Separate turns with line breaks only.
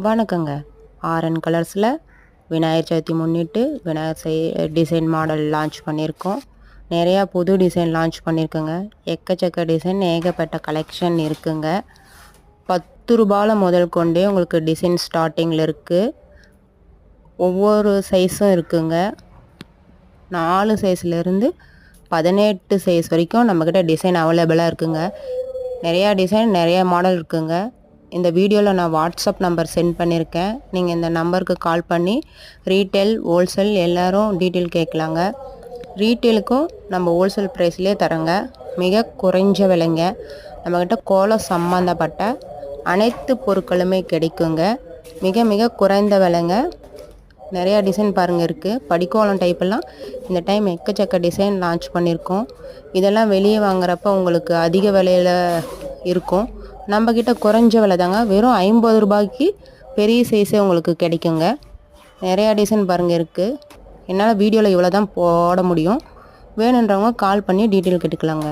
வணக்கங்க. ஆர்என் கலர்ஸில் விநாயகர் சதுர்த்தி முன்னிட்டு விநாயகர் செய் டிசைன் மாடல் லான்ச் பண்ணியிருக்கோம் நிறையா புது டிசைன் லான்ச் பண்ணியிருக்கோங்க எக்கச்சக்க டிசைன் ஏகப்பட்ட கலெக்ஷன் இருக்குங்க. பத்து ரூபாயில் முதல் கொண்டே உங்களுக்கு டிசைன் ஸ்டார்டிங்கில் இருக்குது ஒவ்வொரு சைஸும் இருக்குங்க. நாலு சைஸ்லேருந்து பதினெட்டு சைஸ் வரைக்கும் நம்மக்கிட்ட டிசைன் அவைலபிளாக இருக்குங்க. நிறையா டிசைன் நிறையா மாடல் இருக்குங்க. இந்த வீடியோவில் நான் வாட்ஸ்அப் நம்பர் சென்ட் பண்ணியிருக்கேன் நீங்கள் இந்த நம்பருக்கு கால் பண்ணி ரீட்டெயில் ஹோல்சேல் எல்லோரும் டீட்டெயில் கேட்கலாங்க. ரீட்டெயிலுக்கும் நம்ம ஹோல்சேல் ப்ரைஸ்லேயே தரோங்க. மிக குறைஞ்ச விலைங்க. நம்மக்கிட்ட கோலம் சம்மந்தப்பட்ட அனைத்து பொருட்களுமே கிடைக்குங்க. மிக மிக குறைந்த விலைங்க. நிறையா டிசைன் பாருங்கள் இருக்குது படிக்கோலம் டைப்பெல்லாம் இந்த டைம் எக்கச்சக்க டிசைன் லான்ச் பண்ணியிருக்கோம் இதெல்லாம் வெளியே வாங்குறப்ப உங்களுக்கு அதிக விலையில் இருக்கும். நம்மக்கிட்ட குறைஞ்ச விலை தாங்க. வெறும் ஐம்பது ரூபாய்க்கு பெரிய சைஸே உங்களுக்கு கிடைக்குங்க. நிறையா டிசைன் பாருங்கள் இருக்குது என்னால் வீடியோவில் இவ்வளோ தான் போட முடியும். வேணுன்றவங்க கால் பண்ணி டீட்டெயில் கேட்டுக்கலாங்க.